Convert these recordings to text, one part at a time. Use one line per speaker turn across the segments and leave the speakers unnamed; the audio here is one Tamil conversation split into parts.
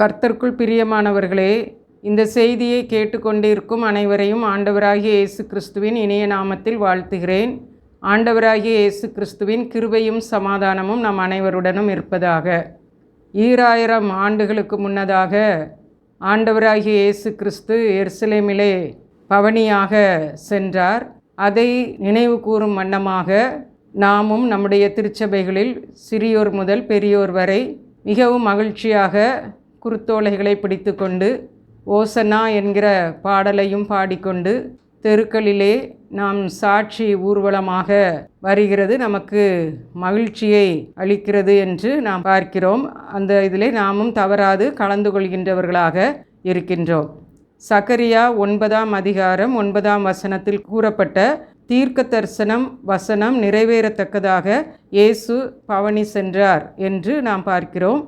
கர்த்தர்க்குள் பிரியமானவர்களே இந்த செய்தியை கேட்டுக்கொண்டிருக்கும் அனைவரையும் ஆண்டவராகிய இயேசு கிறிஸ்துவின் இணைய நாமத்தில் வாழ்த்துகிறேன் ஆண்டவராகிய இயேசு கிறிஸ்துவின் கிருபையும் சமாதானமும் நம் அனைவருடனும் இருப்பதாக ஈராயிரம் ஆண்டுகளுக்கு முன்னதாக ஆண்டவராகிய இயேசு கிறிஸ்து எருசலேமிலே பவனியாக சென்றார் அதை நினைவு கூறும் வண்ணமாக நாமும் நம்முடைய திருச்சபைகளில் சிறியோர் முதல் பெரியோர் வரை மிகவும் மகிழ்ச்சியாக குருத்தோலைகளை பிடித்து கொண்டு ஓசனா என்கிற பாடலையும் பாடிக்கொண்டு தெருக்களிலே நாம் சாட்சி ஊர்வலமாக வருகிறது நமக்கு மகிழ்ச்சியை அளிக்கிறது என்று நாம் பார்க்கிறோம் அந்த இதிலே நாமும் தவறாது கலந்து கொள்கின்றவர்களாக இருக்கின்றோம் சக்கரியா ஒன்பதாம் அதிகாரம் ஒன்பதாம் வசனத்தில் கூறப்பட்ட தீர்க்க தரிசனம் வசனம் நிறைவேறத்தக்கதாக இயேசு பவனி சென்றார் என்று நாம் பார்க்கிறோம்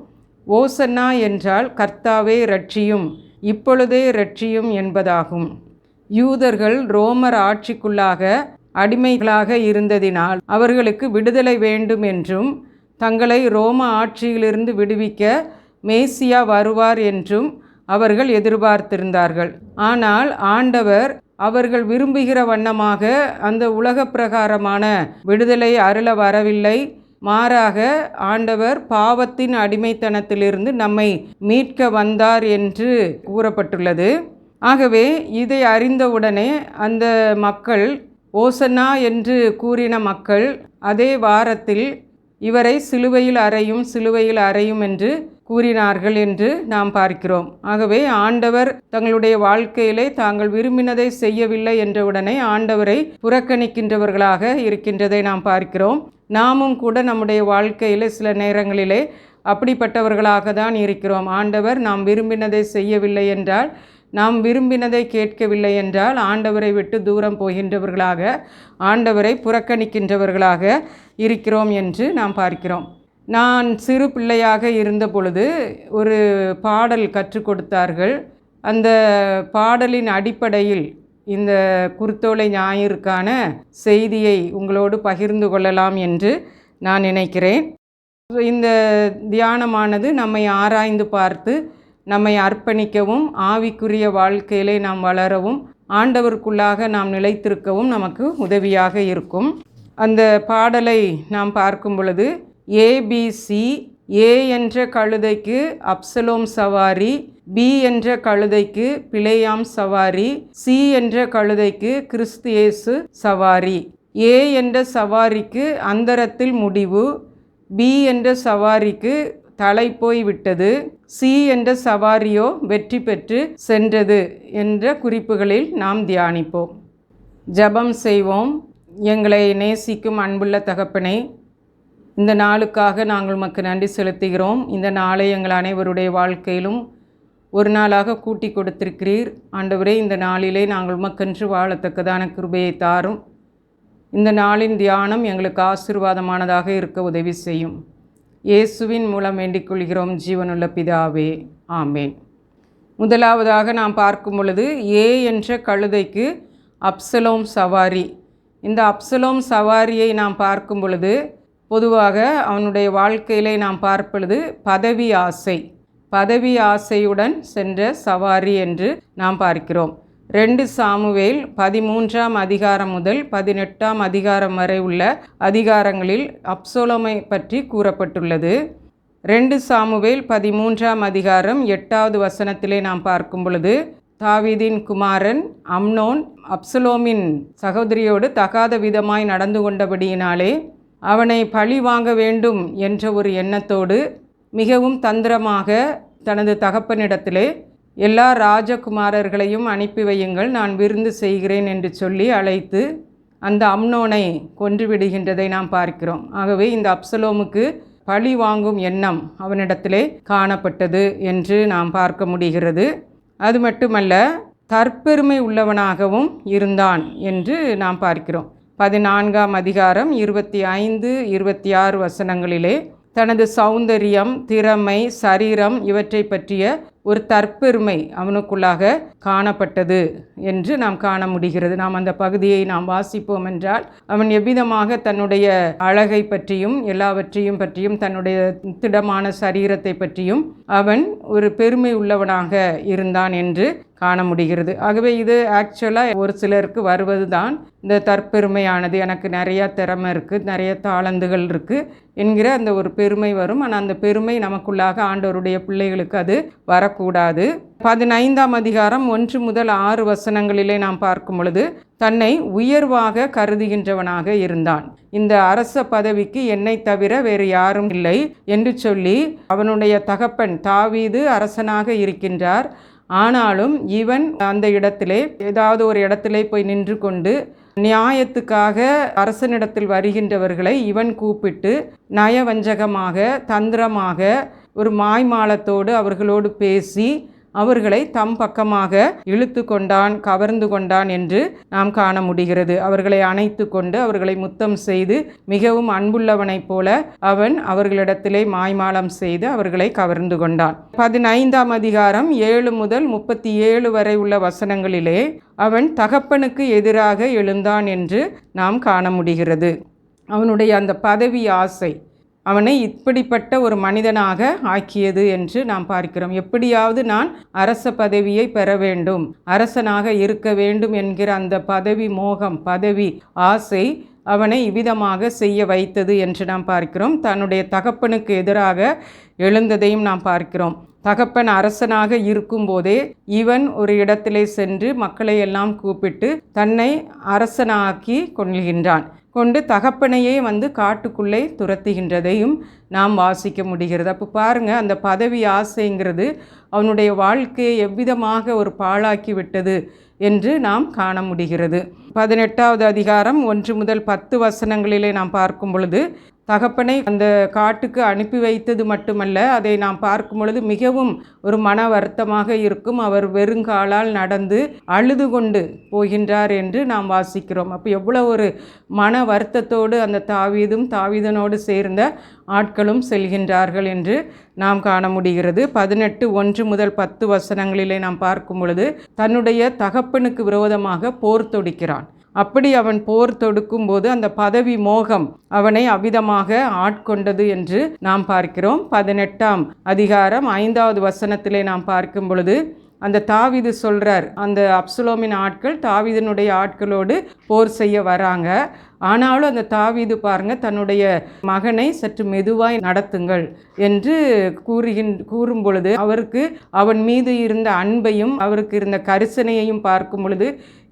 ஓசன்னா என்றால் கர்த்தாவே ரட்சியும் இப்பொழுதே ரட்சியும் என்பதாகும் யூதர்கள் ரோமர் ஆட்சிக்குள்ளாக அடிமைகளாக இருந்ததினால் அவர்களுக்கு விடுதலை வேண்டும் என்றும் தங்களை ரோம ஆட்சியிலிருந்து விடுவிக்க மேசியா வருவார் என்றும் அவர்கள் எதிர்பார்த்திருந்தார்கள் ஆனால் ஆண்டவர் அவர்கள் விரும்புகிற வண்ணமாக அந்த உலக பிரகாரமான விடுதலை அருள வரவில்லை மாறாக ஆண்டவர் பாவத்தின் அடிமைத்தனத்திலிருந்து நம்மை மீட்க வந்தார் என்று கூறப்பட்டுள்ளது ஆகவே இதை அறிந்தவுடனே அந்த மக்கள் ஓசனா என்று கூறின மக்கள் அதே வாரத்தில் இவரை சிலுவையில் அறையும் சிலுவையில் அறையும் என்று கூறினார்கள் என்று நாம் பார்க்கிறோம் ஆகவே ஆண்டவர் தங்களுடைய வாழ்க்கையிலே தாங்கள் விரும்பினதை செய்யவில்லை என்றவுடனே ஆண்டவரை புறக்கணிக்கின்றவர்களாக இருக்கின்றதை நாம் பார்க்கிறோம் நாமும் கூட நம்முடைய வாழ்க்கையில் சில நேரங்களிலே அப்படிப்பட்டவர்களாக தான் இருக்கிறோம் ஆண்டவர் நாம் விரும்பினதை செய்யவில்லை என்றால் நாம் விரும்பினதை கேட்கவில்லை என்றால் ஆண்டவரை விட்டு தூரம் போகின்றவர்களாக ஆண்டவரை புறக்கணிக்கின்றவர்களாக இருக்கிறோம் என்று நாம் பார்க்கிறோம் நான் சிறு பிள்ளையாக இருந்த பொழுது ஒரு பாடல் கற்றுக் கொடுத்தார்கள் அந்த பாடலின் அடிப்படையில் இந்த குருத்தோலை ஞாயிற்கான செய்தியை உங்களோடு பகிர்ந்து கொள்ளலாம் என்று நான் நினைக்கிறேன் இந்த தியானமானது நம்மை ஆராய்ந்து பார்த்து நம்மை அர்ப்பணிக்கவும் ஆவிக்குரிய வாழ்க்கையிலே நாம் வளரவும் ஆண்டவருக்குள்ளாக நாம் நிலைத்திருக்கவும் நமக்கு உதவியாக இருக்கும் அந்த பாடலை நாம் பார்க்கும் பொழுது ஏபிசி ஏ என்ற கழுதைக்கு அப்சலோம் சவாரி பி என்ற கழுதைக்கு பிளேயாம் சவாரி சி என்ற கழுதைக்கு கிறிஸ்தியேசு சவாரி ஏ என்ற சவாரிக்கு அந்தரத்தில் முடிவு பி என்ற சவாரிக்கு தலை போய்விட்டது சி என்ற சவாரியோ வெற்றி பெற்று சென்றது என்ற குறிப்புகளில் நாம் தியானிப்போம் ஜபம் செய்வோம் எங்களை நேசிக்கும் அன்புள்ள தகப்பனை இந்த நாளுக்காக நாங்கள் உமக்கு நன்றி செலுத்துகிறோம் இந்த நாளை எங்கள் அனைவருடைய வாழ்க்கையிலும் ஒரு நாளாக கூட்டி கொடுத்திருக்கிறீர் ஆண்டவரே இந்த நாளிலே நாங்கள் உமக்கென்று வாழத்தக்கதான கிருபையை தாரும் இந்த நாளின் தியானம் எங்களுக்கு ஆசீர்வாதமானதாக இருக்க உதவி செய்யும் இயேசுவின் மூலம் வேண்டிக் கொள்கிறோம் ஜீவனுள்ள பிதாவே ஆமேன் முதலாவதாக நாம் பார்க்கும் பொழுது ஏ என்ற கழுதைக்கு அப்சலோம் சவாரி இந்த அப்சலோம் சவாரியை நாம் பார்க்கும் பொழுது பொதுவாக அவனுடைய வாழ்க்கையிலே நாம் பார்ப்பொழுது பதவி ஆசை பதவி ஆசையுடன் சென்ற சவாரி என்று நாம் பார்க்கிறோம் ரெண்டு சாமுவேல் பதிமூன்றாம் அதிகாரம் முதல் பதினெட்டாம் அதிகாரம் வரை உள்ள அதிகாரங்களில் அப்சோலமை பற்றி கூறப்பட்டுள்ளது ரெண்டு சாமுவேல் பதிமூன்றாம் அதிகாரம் எட்டாவது வசனத்திலே நாம் பார்க்கும் பொழுது தாவிதின் குமாரன் அம்னோன் அப்சலோமின் சகோதரியோடு தகாத விதமாய் நடந்து கொண்டபடியினாலே அவனை பழி வாங்க வேண்டும் என்ற ஒரு எண்ணத்தோடு மிகவும் தந்திரமாக தனது தகப்பனிடத்திலே எல்லா ராஜகுமாரர்களையும் அனுப்பி வையுங்கள் நான் விருந்து செய்கிறேன் என்று சொல்லி அழைத்து அந்த அம்னோனை கொன்றுவிடுகின்றதை நாம் பார்க்கிறோம் ஆகவே இந்த அப்சலோமுக்கு பழி வாங்கும் எண்ணம் அவனிடத்திலே காணப்பட்டது என்று நாம் பார்க்க முடிகிறது அது மட்டுமல்ல தற்பெருமை உள்ளவனாகவும் இருந்தான் என்று நாம் பார்க்கிறோம் பதினான்காம் அதிகாரம் இருபத்தி ஐந்து இருபத்தி ஆறு வசனங்களிலே தனது சௌந்தரியம் திறமை சரீரம் இவற்றை பற்றிய ஒரு தற்பெருமை அவனுக்குள்ளாக காணப்பட்டது என்று நாம் காண முடிகிறது நாம் அந்த பகுதியை நாம் வாசிப்போம் என்றால் அவன் எவ்விதமாக தன்னுடைய அழகை பற்றியும் எல்லாவற்றையும் பற்றியும் தன்னுடைய திடமான சரீரத்தை பற்றியும் அவன் ஒரு பெருமை உள்ளவனாக இருந்தான் என்று காண முடிகிறது ஆகவே இது ஆக்சுவலாக ஒரு சிலருக்கு வருவது தான் இந்த தற்பெருமையானது எனக்கு நிறையா திறமை இருக்குது நிறைய தாளந்துகள் இருக்குது என்கிற அந்த ஒரு பெருமை வரும் ஆனால் அந்த பெருமை நமக்குள்ளாக ஆண்டவருடைய பிள்ளைகளுக்கு அது வர விடக்கூடாது பதினைந்தாம் அதிகாரம் ஒன்று முதல் ஆறு வசனங்களிலே நாம் பார்க்கும் பொழுது தன்னை உயர்வாக கருதுகின்றவனாக இருந்தான் இந்த அரச பதவிக்கு என்னை தவிர வேறு யாரும் இல்லை என்று சொல்லி அவனுடைய தகப்பன் தாவீது அரசனாக இருக்கின்றார் ஆனாலும் இவன் அந்த இடத்திலே ஏதாவது ஒரு இடத்திலே போய் நின்று கொண்டு நியாயத்துக்காக அரசனிடத்தில் வருகின்றவர்களை இவன் கூப்பிட்டு நயவஞ்சகமாக தந்திரமாக ஒரு மாய்மாலத்தோடு அவர்களோடு பேசி அவர்களை தம் பக்கமாக இழுத்து கொண்டான் கவர்ந்து கொண்டான் என்று நாம் காண முடிகிறது அவர்களை அணைத்து கொண்டு அவர்களை முத்தம் செய்து மிகவும் அன்புள்ளவனைப் போல அவன் அவர்களிடத்திலே மாய்மாலம் செய்து அவர்களை கவர்ந்து கொண்டான் பதினைந்தாம் அதிகாரம் ஏழு முதல் முப்பத்தி ஏழு வரை உள்ள வசனங்களிலே அவன் தகப்பனுக்கு எதிராக எழுந்தான் என்று நாம் காண முடிகிறது அவனுடைய அந்த பதவி ஆசை அவனை இப்படிப்பட்ட ஒரு மனிதனாக ஆக்கியது என்று நாம் பார்க்கிறோம் எப்படியாவது நான் அரச பதவியை பெற வேண்டும் அரசனாக இருக்க வேண்டும் என்கிற அந்த பதவி மோகம் பதவி ஆசை அவனை இவ்விதமாக செய்ய வைத்தது என்று நாம் பார்க்கிறோம் தன்னுடைய தகப்பனுக்கு எதிராக எழுந்ததையும் நாம் பார்க்கிறோம் தகப்பன் அரசனாக இருக்கும்போதே இவன் ஒரு இடத்திலே சென்று மக்களை எல்லாம் கூப்பிட்டு தன்னை அரசனாக்கி கொள்கின்றான் கொண்டு தகப்பனையே வந்து காட்டுக்குள்ளே துரத்துகின்றதையும் நாம் வாசிக்க முடிகிறது அப்போ பாருங்கள் அந்த பதவி ஆசைங்கிறது அவனுடைய வாழ்க்கையை எவ்விதமாக ஒரு பாழாக்கி விட்டது என்று நாம் காண முடிகிறது பதினெட்டாவது அதிகாரம் ஒன்று முதல் பத்து வசனங்களிலே நாம் பார்க்கும் பொழுது தகப்பனை அந்த காட்டுக்கு அனுப்பி வைத்தது மட்டுமல்ல அதை நாம் பார்க்கும் பொழுது மிகவும் ஒரு மன வருத்தமாக இருக்கும் அவர் வெறுங்காலால் நடந்து அழுது கொண்டு போகின்றார் என்று நாம் வாசிக்கிறோம் அப்போ எவ்வளோ ஒரு மன வருத்தத்தோடு அந்த தாவீதும் தாவீதனோடு சேர்ந்த ஆட்களும் செல்கின்றார்கள் என்று நாம் காண முடிகிறது பதினெட்டு ஒன்று முதல் பத்து வசனங்களிலே நாம் பார்க்கும் பொழுது தன்னுடைய தகப்பனுக்கு விரோதமாக போர் தொடிக்கிறான் அப்படி அவன் போர் தொடுக்கும் போது அந்த பதவி மோகம் அவனை அவ்விதமாக ஆட்கொண்டது என்று நாம் பார்க்கிறோம் பதினெட்டாம் அதிகாரம் ஐந்தாவது வசனத்திலே நாம் பார்க்கும் பொழுது அந்த தாவிது சொல்கிறார் அந்த அப்சுலோமின் ஆட்கள் தாவிதனுடைய ஆட்களோடு போர் செய்ய வராங்க ஆனாலும் அந்த தாவீது பாருங்க தன்னுடைய மகனை சற்று மெதுவாய் நடத்துங்கள் என்று கூறுகின் கூறும் பொழுது அவருக்கு அவன் மீது இருந்த அன்பையும் அவருக்கு இருந்த கரிசனையையும் பார்க்கும் பொழுது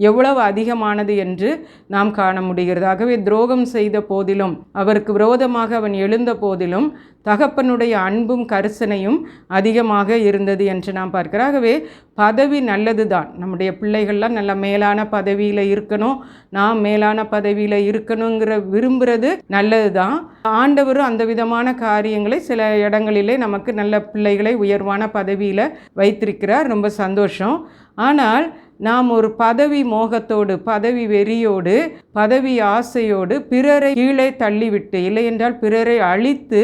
எவ்வளவு அதிகமானது என்று நாம் காண முடிகிறது ஆகவே துரோகம் செய்த போதிலும் அவருக்கு விரோதமாக அவன் எழுந்த போதிலும் தகப்பனுடைய அன்பும் கரிசனையும் அதிகமாக இருந்தது என்று நாம் பார்க்கிறோம் ஆகவே பதவி நல்லது தான் நம்முடைய பிள்ளைகள்லாம் நல்ல மேலான பதவியில் இருக்கணும் நான் மேலான பதவியில் இருக்கணுங்கிற விரும்புகிறது நல்லது தான் ஆண்டவரும் அந்த விதமான காரியங்களை சில இடங்களிலே நமக்கு நல்ல பிள்ளைகளை உயர்வான பதவியில் வைத்திருக்கிறார் ரொம்ப சந்தோஷம் ஆனால் நாம் ஒரு பதவி மோகத்தோடு பதவி வெறியோடு பதவி ஆசையோடு பிறரை கீழே தள்ளிவிட்டு இல்லையென்றால் பிறரை அழித்து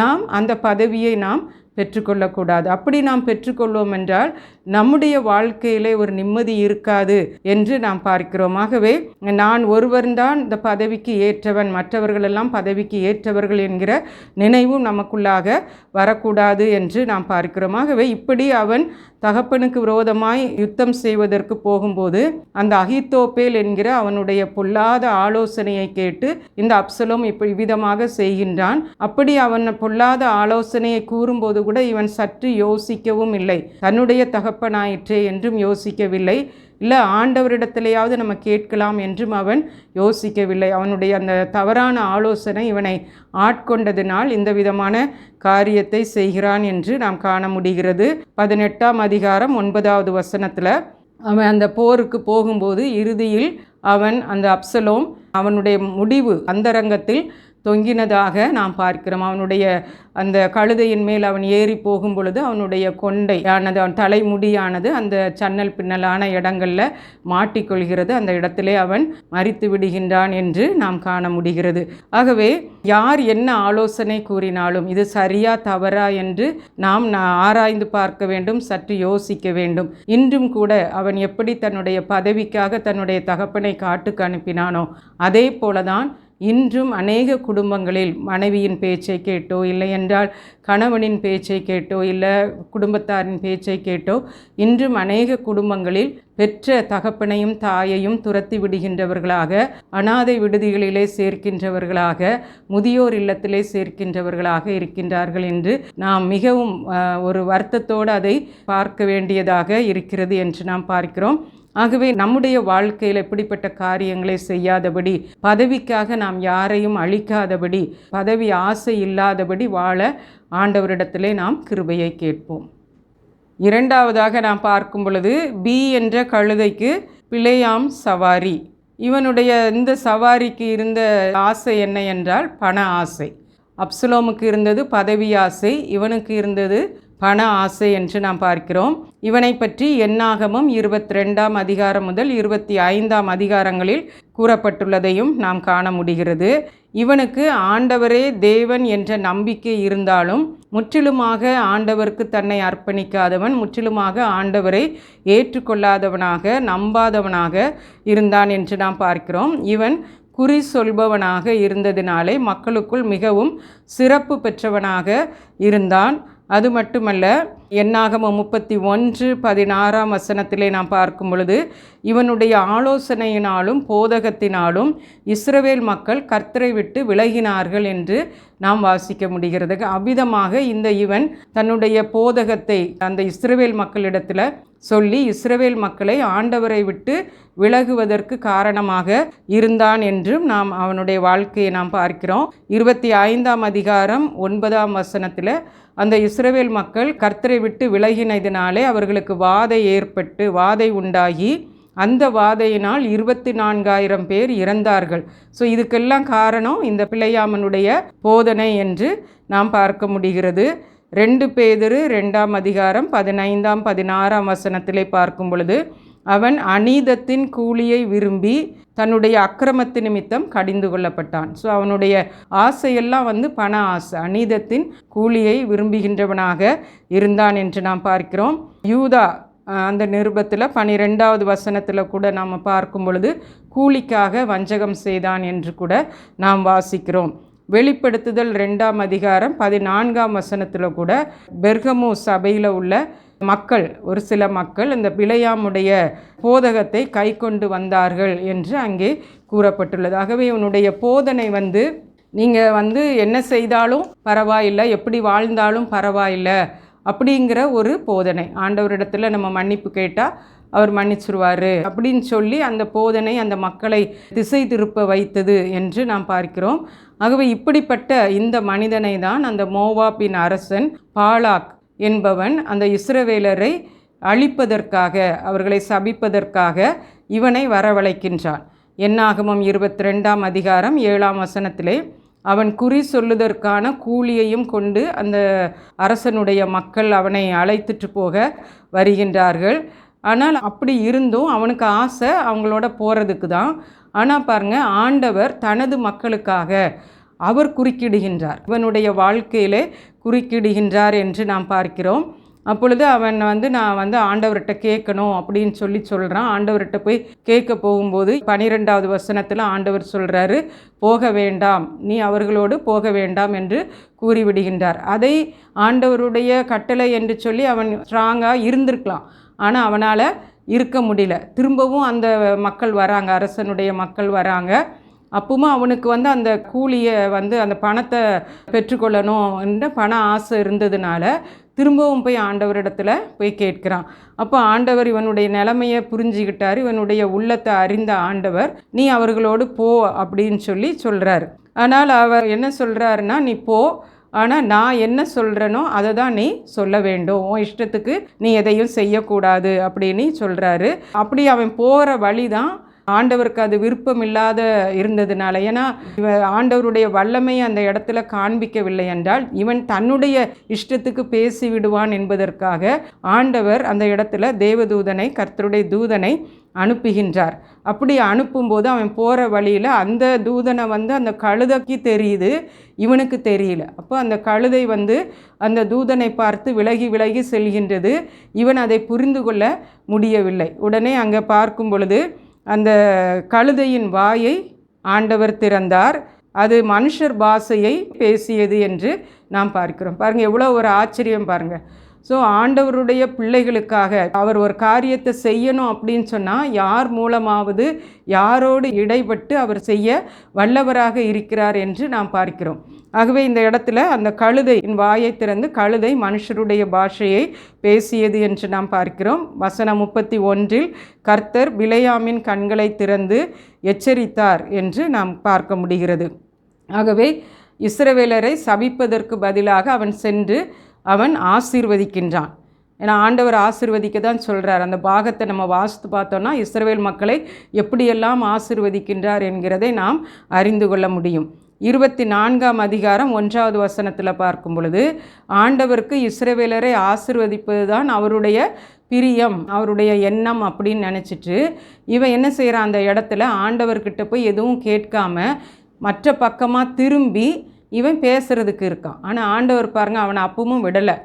நாம் அந்த பதவியை நாம் பெற்றுக்கொள்ளக்கூடாது அப்படி நாம் பெற்றுக்கொள்வோம் என்றால் நம்முடைய வாழ்க்கையிலே ஒரு நிம்மதி இருக்காது என்று நாம் பார்க்கிறோம் ஆகவே நான் ஒருவன்தான் இந்த பதவிக்கு ஏற்றவன் மற்றவர்களெல்லாம் பதவிக்கு ஏற்றவர்கள் என்கிற நினைவும் நமக்குள்ளாக வரக்கூடாது என்று நாம் பார்க்கிறோம் ஆகவே இப்படி அவன் தகப்பனுக்கு விரோதமாய் யுத்தம் செய்வதற்கு போகும்போது அந்த அகித்தோப்பேல் என்கிற அவனுடைய பொல்லாத ஆலோசனையை கேட்டு இந்த அப்சலோம் இப்படி விதமாக செய்கின்றான் அப்படி அவன் பொல்லாத ஆலோசனையை கூறும்போது கூட இவன் சற்று யோசிக்கவும் இல்லை தன்னுடைய தகப்ப தகப்பனாயிற்றே என்றும் யோசிக்கவில்லை இல்லை ஆண்டவரிடத்திலேயாவது நம்ம கேட்கலாம் என்றும் அவன் யோசிக்கவில்லை அவனுடைய அந்த தவறான ஆலோசனை இவனை ஆட்கொண்டதினால் இந்த விதமான காரியத்தை செய்கிறான் என்று நாம் காண முடிகிறது பதினெட்டாம் அதிகாரம் ஒன்பதாவது வசனத்தில் அவன் அந்த போருக்கு போகும்போது இறுதியில் அவன் அந்த அப்சலோம் அவனுடைய முடிவு அந்தரங்கத்தில் தொங்கினதாக நாம் பார்க்கிறோம் அவனுடைய அந்த கழுதையின் மேல் அவன் ஏறி போகும் பொழுது அவனுடைய கொண்டை ஆனது அவன் தலைமுடியானது அந்த சன்னல் பின்னலான இடங்களில் மாட்டிக்கொள்கிறது அந்த இடத்திலே அவன் மறித்து விடுகின்றான் என்று நாம் காண முடிகிறது ஆகவே யார் என்ன ஆலோசனை கூறினாலும் இது சரியா தவறா என்று நாம் ஆராய்ந்து பார்க்க வேண்டும் சற்று யோசிக்க வேண்டும் இன்றும் கூட அவன் எப்படி தன்னுடைய பதவிக்காக தன்னுடைய தகப்பனை காட்டுக்கு அனுப்பினானோ அதே போலதான் இன்றும் அநேக குடும்பங்களில் மனைவியின் பேச்சை கேட்டோ இல்லை என்றால் கணவனின் பேச்சை கேட்டோ இல்லை குடும்பத்தாரின் பேச்சை கேட்டோ இன்றும் அநேக குடும்பங்களில் பெற்ற தகப்பனையும் தாயையும் துரத்தி விடுகின்றவர்களாக அனாதை விடுதிகளிலே சேர்க்கின்றவர்களாக முதியோர் இல்லத்திலே சேர்க்கின்றவர்களாக இருக்கின்றார்கள் என்று நாம் மிகவும் ஒரு வருத்தத்தோடு அதை பார்க்க வேண்டியதாக இருக்கிறது என்று நாம் பார்க்கிறோம் ஆகவே நம்முடைய வாழ்க்கையில் இப்படிப்பட்ட காரியங்களை செய்யாதபடி பதவிக்காக நாம் யாரையும் அழிக்காதபடி பதவி ஆசை இல்லாதபடி வாழ ஆண்டவரிடத்திலே நாம் கிருபையை கேட்போம் இரண்டாவதாக நாம் பார்க்கும் பொழுது பி என்ற கழுதைக்கு பிழையாம் சவாரி இவனுடைய இந்த சவாரிக்கு இருந்த ஆசை என்ன என்றால் பண ஆசை அப்சலோமுக்கு இருந்தது பதவி ஆசை இவனுக்கு இருந்தது பண ஆசை என்று நாம் பார்க்கிறோம் இவனை பற்றி எண்ணாகமும் இருபத்தி ரெண்டாம் அதிகாரம் முதல் இருபத்தி ஐந்தாம் அதிகாரங்களில் கூறப்பட்டுள்ளதையும் நாம் காண முடிகிறது இவனுக்கு ஆண்டவரே தேவன் என்ற நம்பிக்கை இருந்தாலும் முற்றிலுமாக ஆண்டவருக்கு தன்னை அர்ப்பணிக்காதவன் முற்றிலுமாக ஆண்டவரை ஏற்றுக்கொள்ளாதவனாக நம்பாதவனாக இருந்தான் என்று நாம் பார்க்கிறோம் இவன் குறி சொல்பவனாக இருந்ததினாலே மக்களுக்குள் மிகவும் சிறப்பு பெற்றவனாக இருந்தான் அது மட்டுமல்ல எண்ணாகம முப்பத்தி ஒன்று பதினாறாம் வசனத்திலே நாம் பார்க்கும் பொழுது இவனுடைய ஆலோசனையினாலும் போதகத்தினாலும் இஸ்ரவேல் மக்கள் கர்த்தரை விட்டு விலகினார்கள் என்று நாம் வாசிக்க முடிகிறது அவ்விதமாக இந்த இவன் தன்னுடைய போதகத்தை அந்த இஸ்ரவேல் மக்களிடத்தில் சொல்லி இஸ்ரவேல் மக்களை ஆண்டவரை விட்டு விலகுவதற்கு காரணமாக இருந்தான் என்றும் நாம் அவனுடைய வாழ்க்கையை நாம் பார்க்கிறோம் இருபத்தி ஐந்தாம் அதிகாரம் ஒன்பதாம் வசனத்தில் அந்த இஸ்ரவேல் மக்கள் கர்த்தரை விட்டு விலகினதினாலே அவர்களுக்கு வாதை ஏற்பட்டு வாதை உண்டாகி அந்த வாதையினால் இருபத்தி நான்காயிரம் பேர் இறந்தார்கள் ஸோ இதுக்கெல்லாம் காரணம் இந்த பிள்ளையாமனுடைய போதனை என்று நாம் பார்க்க முடிகிறது ரெண்டு பேதரு ரெண்டாம் அதிகாரம் பதினைந்தாம் பதினாறாம் வசனத்திலே பார்க்கும் பொழுது அவன் அநீதத்தின் கூலியை விரும்பி தன்னுடைய அக்கிரமத்து நிமித்தம் கடிந்து கொள்ளப்பட்டான் ஸோ அவனுடைய ஆசையெல்லாம் வந்து பண ஆசை அநீதத்தின் கூலியை விரும்புகின்றவனாக இருந்தான் என்று நாம் பார்க்கிறோம் யூதா அந்த நிருபத்தில் பனிரெண்டாவது வசனத்தில் கூட நாம் பார்க்கும் பொழுது கூலிக்காக வஞ்சகம் செய்தான் என்று கூட நாம் வாசிக்கிறோம் வெளிப்படுத்துதல் ரெண்டாம் அதிகாரம் பதினான்காம் வசனத்தில் கூட பெர்கமு சபையில் உள்ள மக்கள் ஒரு சில மக்கள் இந்த பிழையாமுடைய போதகத்தை கை கொண்டு வந்தார்கள் என்று அங்கே கூறப்பட்டுள்ளது ஆகவே இவனுடைய போதனை வந்து நீங்கள் வந்து என்ன செய்தாலும் பரவாயில்லை எப்படி வாழ்ந்தாலும் பரவாயில்லை அப்படிங்கிற ஒரு போதனை ஆண்டவரிடத்தில் நம்ம மன்னிப்பு கேட்டால் அவர் மன்னிச்சிருவார் அப்படின்னு சொல்லி அந்த போதனை அந்த மக்களை திசை திருப்ப வைத்தது என்று நாம் பார்க்கிறோம் ஆகவே இப்படிப்பட்ட இந்த மனிதனை தான் அந்த மோவாப்பின் அரசன் பாலாக் என்பவன் அந்த இஸ்ரவேலரை அழிப்பதற்காக அவர்களை சபிப்பதற்காக இவனை வரவழைக்கின்றான் என்னாகமும் இருபத்தி ரெண்டாம் அதிகாரம் ஏழாம் வசனத்திலே அவன் குறி சொல்லுதற்கான கூலியையும் கொண்டு அந்த அரசனுடைய மக்கள் அவனை அழைத்துட்டு போக வருகின்றார்கள் ஆனால் அப்படி இருந்தும் அவனுக்கு ஆசை அவங்களோட போகிறதுக்கு தான் ஆனால் பாருங்கள் ஆண்டவர் தனது மக்களுக்காக அவர் குறுக்கிடுகின்றார் இவனுடைய வாழ்க்கையிலே குறுக்கிடுகின்றார் என்று நாம் பார்க்கிறோம் அப்பொழுது அவன் வந்து நான் வந்து ஆண்டவர்கிட்ட கேட்கணும் அப்படின்னு சொல்லி சொல்கிறான் ஆண்டவர்கிட்ட போய் கேட்க போகும்போது பனிரெண்டாவது வசனத்தில் ஆண்டவர் சொல்கிறாரு போக வேண்டாம் நீ அவர்களோடு போக வேண்டாம் என்று கூறிவிடுகின்றார் அதை ஆண்டவருடைய கட்டளை என்று சொல்லி அவன் ஸ்ட்ராங்காக இருந்திருக்கலாம் ஆனால் அவனால் இருக்க முடியல திரும்பவும் அந்த மக்கள் வராங்க அரசனுடைய மக்கள் வராங்க அப்பவும் அவனுக்கு வந்து அந்த கூலியை வந்து அந்த பணத்தை பெற்றுக்கொள்ளணும் என்ற பண ஆசை இருந்ததுனால திரும்பவும் போய் ஆண்டவரிடத்தில் போய் கேட்கிறான் அப்போ ஆண்டவர் இவனுடைய நிலைமையை புரிஞ்சுக்கிட்டார் இவனுடைய உள்ளத்தை அறிந்த ஆண்டவர் நீ அவர்களோடு போ அப்படின்னு சொல்லி சொல்கிறார் ஆனால் அவர் என்ன சொல்கிறாருன்னா நீ போ ஆனால் நான் என்ன சொல்கிறேனோ அதை தான் நீ சொல்ல வேண்டும் உன் இஷ்டத்துக்கு நீ எதையும் செய்யக்கூடாது அப்படின்னு சொல்கிறாரு அப்படி அவன் போகிற வழி தான் ஆண்டவருக்கு அது விருப்பம் இல்லாத இருந்ததுனால ஏன்னா ஆண்டவருடைய வல்லமையை அந்த இடத்துல காண்பிக்கவில்லை என்றால் இவன் தன்னுடைய இஷ்டத்துக்கு பேசி விடுவான் என்பதற்காக ஆண்டவர் அந்த இடத்துல தேவதூதனை கர்த்தருடைய தூதனை அனுப்புகின்றார் அப்படி அனுப்பும்போது அவன் போகிற வழியில் அந்த தூதனை வந்து அந்த கழுதைக்கு தெரியுது இவனுக்கு தெரியல அப்போ அந்த கழுதை வந்து அந்த தூதனை பார்த்து விலகி விலகி செல்கின்றது இவன் அதை புரிந்து கொள்ள முடியவில்லை உடனே அங்கே பார்க்கும் பொழுது அந்த கழுதையின் வாயை ஆண்டவர் திறந்தார் அது மனுஷர் பாஷையை பேசியது என்று நாம் பார்க்கிறோம் பாருங்கள் எவ்வளோ ஒரு ஆச்சரியம் பாருங்கள் ஸோ ஆண்டவருடைய பிள்ளைகளுக்காக அவர் ஒரு காரியத்தை செய்யணும் அப்படின்னு சொன்னால் யார் மூலமாவது யாரோடு இடைப்பட்டு அவர் செய்ய வல்லவராக இருக்கிறார் என்று நாம் பார்க்கிறோம் ஆகவே இந்த இடத்துல அந்த கழுதையின் வாயை திறந்து கழுதை மனுஷருடைய பாஷையை பேசியது என்று நாம் பார்க்கிறோம் வசனம் முப்பத்தி ஒன்றில் கர்த்தர் விளையாமின் கண்களை திறந்து எச்சரித்தார் என்று நாம் பார்க்க முடிகிறது ஆகவே இஸ்ரவேலரை சபிப்பதற்கு பதிலாக அவன் சென்று அவன் ஆசீர்வதிக்கின்றான் ஏன்னா ஆண்டவர் ஆசிர்வதிக்க தான் சொல்கிறார் அந்த பாகத்தை நம்ம வாசித்து பார்த்தோன்னா இஸ்ரவேல் மக்களை எப்படியெல்லாம் ஆசிர்வதிக்கின்றார் என்கிறதை நாம் அறிந்து கொள்ள முடியும் இருபத்தி நான்காம் அதிகாரம் ஒன்றாவது வசனத்தில் பார்க்கும் பொழுது ஆண்டவருக்கு இஸ்ரவேலரை ஆசிர்வதிப்பது தான் அவருடைய பிரியம் அவருடைய எண்ணம் அப்படின்னு நினச்சிட்டு இவன் என்ன செய்கிறான் அந்த இடத்துல ஆண்டவர்கிட்ட போய் எதுவும் கேட்காம மற்ற பக்கமாக திரும்பி இவன் பேசுகிறதுக்கு இருக்கான் ஆனால் ஆண்டவர் பாருங்கள் அவனை அப்பவும் விடலை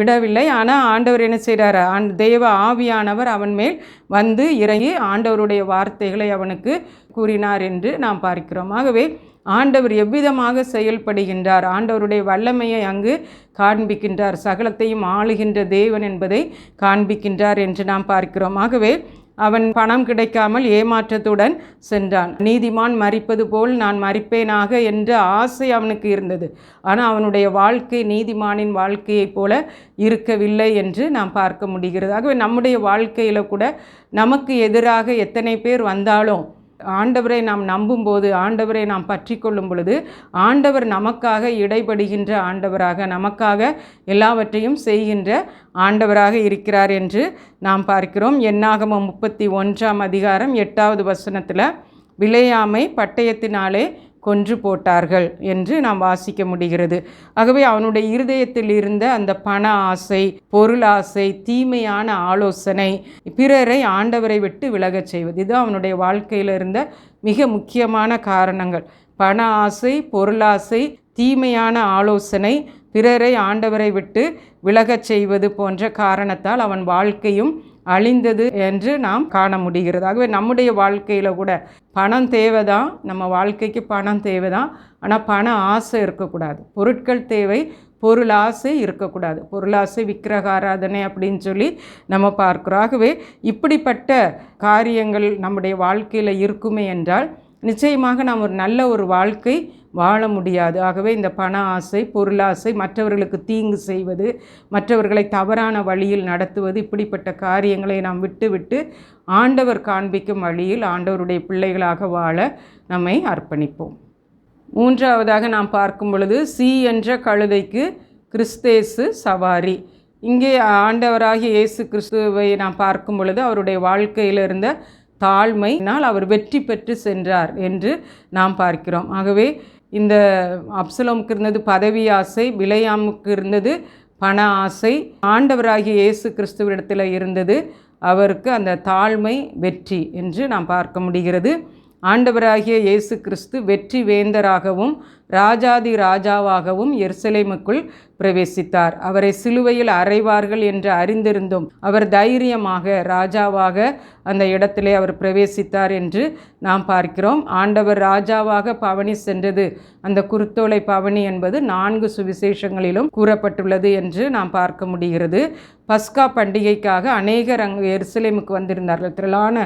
விடவில்லை ஆனால் ஆண்டவர் என்ன செய்கிறார் ஆண் தெய்வ ஆவியானவர் அவன் மேல் வந்து இறங்கி ஆண்டவருடைய வார்த்தைகளை அவனுக்கு கூறினார் என்று நாம் பார்க்கிறோம் ஆகவே ஆண்டவர் எவ்விதமாக செயல்படுகின்றார் ஆண்டவருடைய வல்லமையை அங்கு காண்பிக்கின்றார் சகலத்தையும் ஆளுகின்ற தேவன் என்பதை காண்பிக்கின்றார் என்று நாம் பார்க்கிறோம் ஆகவே அவன் பணம் கிடைக்காமல் ஏமாற்றத்துடன் சென்றான் நீதிமான் மறிப்பது போல் நான் மறிப்பேனாக என்ற ஆசை அவனுக்கு இருந்தது ஆனால் அவனுடைய வாழ்க்கை நீதிமானின் வாழ்க்கையைப் போல இருக்கவில்லை என்று நாம் பார்க்க முடிகிறது ஆகவே நம்முடைய வாழ்க்கையில் கூட நமக்கு எதிராக எத்தனை பேர் வந்தாலும் ஆண்டவரை நாம் நம்பும்போது ஆண்டவரை நாம் பற்றி கொள்ளும் பொழுது ஆண்டவர் நமக்காக இடைபடுகின்ற ஆண்டவராக நமக்காக எல்லாவற்றையும் செய்கின்ற ஆண்டவராக இருக்கிறார் என்று நாம் பார்க்கிறோம் எண்ணாகமம் முப்பத்தி ஒன்றாம் அதிகாரம் எட்டாவது வசனத்தில் விளையாமை பட்டயத்தினாலே கொன்று போட்டார்கள் என்று நாம் வாசிக்க முடிகிறது ஆகவே அவனுடைய இருதயத்தில் இருந்த அந்த பண ஆசை பொருளாசை தீமையான ஆலோசனை பிறரை ஆண்டவரை விட்டு விலகச் செய்வது இது அவனுடைய வாழ்க்கையில் இருந்த மிக முக்கியமான காரணங்கள் பண ஆசை பொருளாசை தீமையான ஆலோசனை பிறரை ஆண்டவரை விட்டு விலகச் செய்வது போன்ற காரணத்தால் அவன் வாழ்க்கையும் அழிந்தது என்று நாம் காண முடிகிறது ஆகவே நம்முடைய வாழ்க்கையில் கூட பணம் தேவைதான் நம்ம வாழ்க்கைக்கு பணம் தேவைதான் ஆனால் பண ஆசை இருக்கக்கூடாது பொருட்கள் தேவை பொருள் ஆசை இருக்கக்கூடாது பொருள் ஆசை விக்கிரகாராதனை அப்படின்னு சொல்லி நம்ம பார்க்குறோம் ஆகவே இப்படிப்பட்ட காரியங்கள் நம்முடைய வாழ்க்கையில் இருக்குமே என்றால் நிச்சயமாக நாம் ஒரு நல்ல ஒரு வாழ்க்கை வாழ முடியாது ஆகவே இந்த பண ஆசை பொருளாசை மற்றவர்களுக்கு தீங்கு செய்வது மற்றவர்களை தவறான வழியில் நடத்துவது இப்படிப்பட்ட காரியங்களை நாம் விட்டுவிட்டு ஆண்டவர் காண்பிக்கும் வழியில் ஆண்டவருடைய பிள்ளைகளாக வாழ நம்மை அர்ப்பணிப்போம் மூன்றாவதாக நாம் பார்க்கும் பொழுது சி என்ற கழுதைக்கு கிறிஸ்தேசு சவாரி இங்கே ஆண்டவராகிய இயேசு கிறிஸ்துவை நாம் பார்க்கும் பொழுது அவருடைய வாழ்க்கையில் இருந்த தாழ்மையினால் அவர் வெற்றி பெற்று சென்றார் என்று நாம் பார்க்கிறோம் ஆகவே இந்த அப்சலோமுக்கு இருந்தது பதவி ஆசை விலையாமுக்கு இருந்தது பண ஆசை ஆண்டவராகிய இயேசு கிறிஸ்துவிடத்தில் இருந்தது அவருக்கு அந்த தாழ்மை வெற்றி என்று நாம் பார்க்க முடிகிறது ஆண்டவராகிய இயேசு கிறிஸ்து வெற்றி வேந்தராகவும் ராஜாதி ராஜாவாகவும் எருசலேமுக்குள் பிரவேசித்தார் அவரை சிலுவையில் அறைவார்கள் என்று அறிந்திருந்தும் அவர் தைரியமாக ராஜாவாக அந்த இடத்திலே அவர் பிரவேசித்தார் என்று நாம் பார்க்கிறோம் ஆண்டவர் ராஜாவாக பவனி சென்றது அந்த குருத்தோலை பவனி என்பது நான்கு சுவிசேஷங்களிலும் கூறப்பட்டுள்ளது என்று நாம் பார்க்க முடிகிறது பஸ்கா பண்டிகைக்காக அநேகர் அங்கு எருசலேமுக்கு வந்திருந்தார்கள் திரளான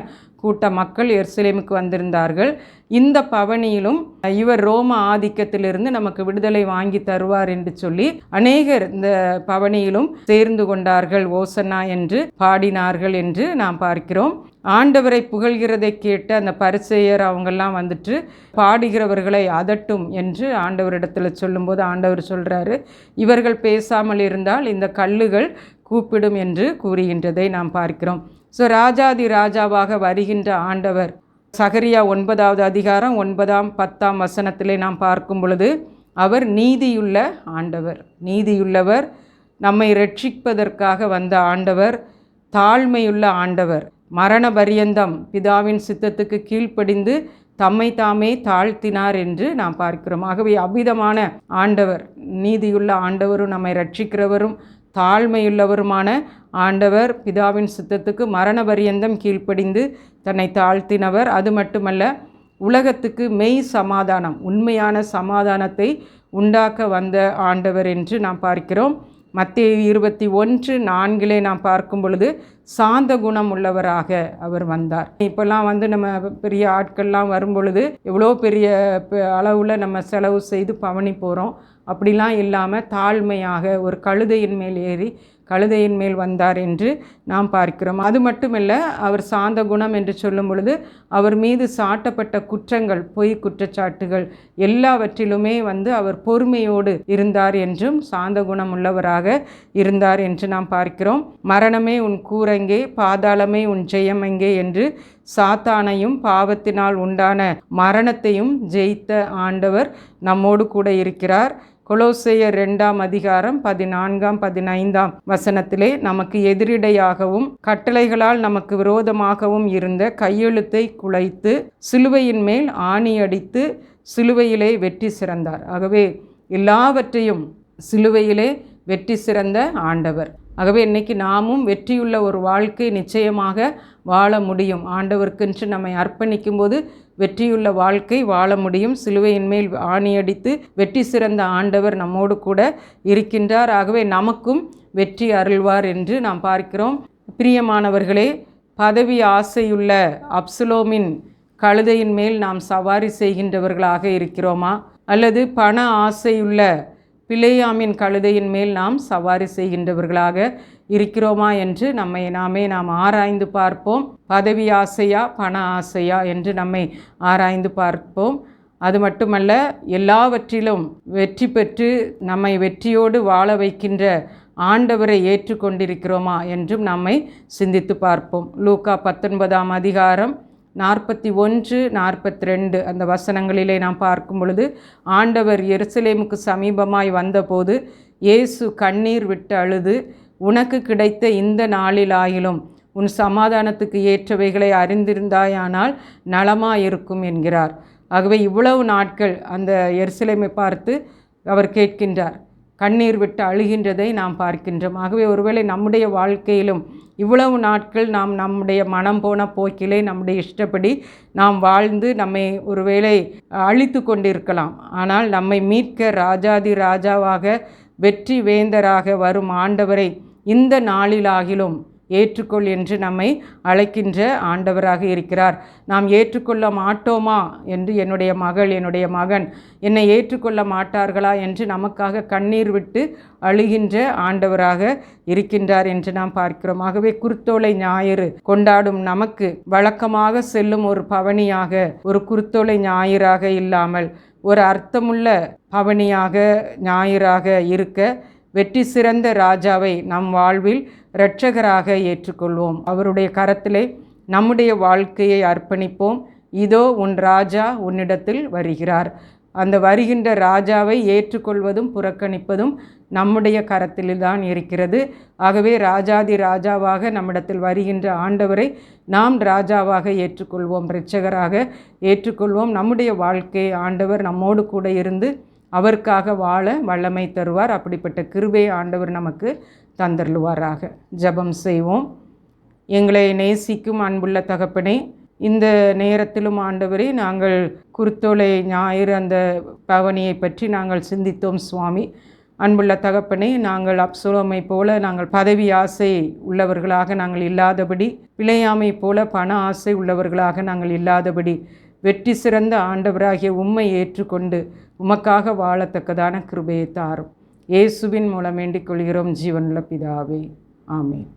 கூட்ட மக்கள் எர்சிலேமுக்கு வந்திருந்தார்கள் இந்த பவனியிலும் இவர் ரோம ஆதிக்கத்திலிருந்து நமக்கு விடுதலை வாங்கி தருவார் என்று சொல்லி அநேகர் இந்த பவனியிலும் சேர்ந்து கொண்டார்கள் ஓசன்னா என்று பாடினார்கள் என்று நாம் பார்க்கிறோம் ஆண்டவரை புகழ்கிறதை கேட்டு அந்த பரிசெயர் அவங்கெல்லாம் வந்துட்டு பாடுகிறவர்களை அதட்டும் என்று ஆண்டவரிடத்தில் சொல்லும்போது ஆண்டவர் சொல்கிறாரு இவர்கள் பேசாமல் இருந்தால் இந்த கல்லுகள் கூப்பிடும் என்று கூறுகின்றதை நாம் பார்க்கிறோம் ஸோ ராஜாதி ராஜாவாக வருகின்ற ஆண்டவர் சகரியா ஒன்பதாவது அதிகாரம் ஒன்பதாம் பத்தாம் வசனத்திலே நாம் பார்க்கும் பொழுது அவர் நீதியுள்ள ஆண்டவர் நீதியுள்ளவர் நம்மை ரட்சிப்பதற்காக வந்த ஆண்டவர் தாழ்மையுள்ள ஆண்டவர் மரண பரியந்தம் பிதாவின் சித்தத்துக்கு கீழ்ப்படிந்து தம்மை தாமே தாழ்த்தினார் என்று நாம் பார்க்கிறோம் ஆகவே அவ்விதமான ஆண்டவர் நீதியுள்ள ஆண்டவரும் நம்மை ரட்சிக்கிறவரும் தாழ்மையுள்ளவருமான ஆண்டவர் பிதாவின் சித்தத்துக்கு மரண பரியந்தம் கீழ்ப்படிந்து தன்னை தாழ்த்தினவர் அது மட்டுமல்ல உலகத்துக்கு மெய் சமாதானம் உண்மையான சமாதானத்தை உண்டாக்க வந்த ஆண்டவர் என்று நாம் பார்க்கிறோம் மத்திய இருபத்தி ஒன்று நான்கிலே நாம் பார்க்கும் பொழுது சாந்த குணம் உள்ளவராக அவர் வந்தார் இப்போல்லாம் வந்து நம்ம பெரிய ஆட்கள்லாம் வரும் பொழுது எவ்வளோ பெரிய அளவில் நம்ம செலவு செய்து பவனி போகிறோம் அப்படிலாம் இல்லாமல் தாழ்மையாக ஒரு கழுதையின் மேல் ஏறி கழுதையின் மேல் வந்தார் என்று நாம் பார்க்கிறோம் அது மட்டுமல்ல அவர் சாந்த குணம் என்று சொல்லும் பொழுது அவர் மீது சாட்டப்பட்ட குற்றங்கள் பொய் குற்றச்சாட்டுகள் எல்லாவற்றிலுமே வந்து அவர் பொறுமையோடு இருந்தார் என்றும் சாந்த குணம் உள்ளவராக இருந்தார் என்று நாம் பார்க்கிறோம் மரணமே உன் கூரங்கே பாதாளமே உன் ஜெயமெங்கே என்று சாத்தானையும் பாவத்தினால் உண்டான மரணத்தையும் ஜெயித்த ஆண்டவர் நம்மோடு கூட இருக்கிறார் கொலோசையர் இரண்டாம் அதிகாரம் பதினான்காம் பதினைந்தாம் வசனத்திலே நமக்கு எதிரிடையாகவும் கட்டளைகளால் நமக்கு விரோதமாகவும் இருந்த கையெழுத்தை குலைத்து சிலுவையின் மேல் ஆணி அடித்து சிலுவையிலே வெற்றி சிறந்தார் ஆகவே எல்லாவற்றையும் சிலுவையிலே வெற்றி சிறந்த ஆண்டவர் ஆகவே இன்றைக்கி நாமும் வெற்றியுள்ள ஒரு வாழ்க்கை நிச்சயமாக வாழ முடியும் ஆண்டவர்க்கென்று நம்மை அர்ப்பணிக்கும் போது வெற்றியுள்ள வாழ்க்கை வாழ முடியும் சிலுவையின் மேல் ஆணியடித்து வெற்றி சிறந்த ஆண்டவர் நம்மோடு கூட இருக்கின்றார் ஆகவே நமக்கும் வெற்றி அருள்வார் என்று நாம் பார்க்கிறோம் பிரியமானவர்களே பதவி ஆசையுள்ள அப்சுலோமின் கழுதையின் மேல் நாம் சவாரி செய்கின்றவர்களாக இருக்கிறோமா அல்லது பண ஆசையுள்ள பிள்ளையாமின் கழுதையின் மேல் நாம் சவாரி செய்கின்றவர்களாக இருக்கிறோமா என்று நம்மை நாமே நாம் ஆராய்ந்து பார்ப்போம் பதவி ஆசையா பண ஆசையா என்று நம்மை ஆராய்ந்து பார்ப்போம் அது மட்டுமல்ல எல்லாவற்றிலும் வெற்றி பெற்று நம்மை வெற்றியோடு வாழ வைக்கின்ற ஆண்டவரை ஏற்றுக்கொண்டிருக்கிறோமா என்றும் நம்மை சிந்தித்து பார்ப்போம் லூக்கா பத்தொன்பதாம் அதிகாரம் நாற்பத்தி ஒன்று நாற்பத்தி ரெண்டு அந்த வசனங்களிலே நாம் பார்க்கும் பொழுது ஆண்டவர் எருசலேமுக்கு சமீபமாய் வந்தபோது இயேசு கண்ணீர் விட்டு அழுது உனக்கு கிடைத்த இந்த நாளிலாயிலும் உன் சமாதானத்துக்கு ஏற்றவைகளை அறிந்திருந்தாயானால் நலமாயிருக்கும் என்கிறார் ஆகவே இவ்வளவு நாட்கள் அந்த எருசலேமை பார்த்து அவர் கேட்கின்றார் கண்ணீர் விட்டு அழுகின்றதை நாம் பார்க்கின்றோம் ஆகவே ஒருவேளை நம்முடைய வாழ்க்கையிலும் இவ்வளவு நாட்கள் நாம் நம்முடைய மனம் போன போக்கிலே நம்முடைய இஷ்டப்படி நாம் வாழ்ந்து நம்மை ஒருவேளை அழித்து கொண்டிருக்கலாம் ஆனால் நம்மை மீட்க ராஜாதி ராஜாவாக வெற்றி வேந்தராக வரும் ஆண்டவரை இந்த நாளிலாகிலும் ஏற்றுக்கொள் என்று நம்மை அழைக்கின்ற ஆண்டவராக இருக்கிறார் நாம் ஏற்றுக்கொள்ள மாட்டோமா என்று என்னுடைய மகள் என்னுடைய மகன் என்னை ஏற்றுக்கொள்ள மாட்டார்களா என்று நமக்காக கண்ணீர் விட்டு அழுகின்ற ஆண்டவராக இருக்கின்றார் என்று நாம் பார்க்கிறோம் ஆகவே குருத்தோலை ஞாயிறு கொண்டாடும் நமக்கு வழக்கமாக செல்லும் ஒரு பவனியாக ஒரு குருத்தோலை ஞாயிறாக இல்லாமல் ஒரு அர்த்தமுள்ள பவனியாக ஞாயிறாக இருக்க வெற்றி சிறந்த ராஜாவை நம் வாழ்வில் இரட்சகராக ஏற்றுக்கொள்வோம் அவருடைய கரத்திலே நம்முடைய வாழ்க்கையை அர்ப்பணிப்போம் இதோ உன் ராஜா உன்னிடத்தில் வருகிறார் அந்த வருகின்ற ராஜாவை ஏற்றுக்கொள்வதும் புறக்கணிப்பதும் நம்முடைய கரத்தில்தான் இருக்கிறது ஆகவே ராஜாதி ராஜாவாக நம்மிடத்தில் வருகின்ற ஆண்டவரை நாம் ராஜாவாக ஏற்றுக்கொள்வோம் ரட்சகராக ஏற்றுக்கொள்வோம் நம்முடைய வாழ்க்கையை ஆண்டவர் நம்மோடு கூட இருந்து அவருக்காக வாழ வல்லமை தருவார் அப்படிப்பட்ட கிருபை ஆண்டவர் நமக்கு தந்தருவாராக ஜபம் செய்வோம் எங்களை நேசிக்கும் அன்புள்ள தகப்பனே இந்த நேரத்திலும் ஆண்டவரே நாங்கள் குருத்தோலை ஞாயிறு அந்த பவனியை பற்றி நாங்கள் சிந்தித்தோம் சுவாமி அன்புள்ள தகப்பனே நாங்கள் அப்சுலமை போல நாங்கள் பதவி ஆசை உள்ளவர்களாக நாங்கள் இல்லாதபடி பிழையாமை போல பண ஆசை உள்ளவர்களாக நாங்கள் இல்லாதபடி வெற்றி சிறந்த ஆண்டவராகிய உம்மை ஏற்றுக்கொண்டு உமக்காக வாழத்தக்கதான கிருபையை தாரும் இயேசுவின் மூலம் வேண்டிக் கொள்கிறோம் ஜீவனுள்ள பிதாவே ஆமேன்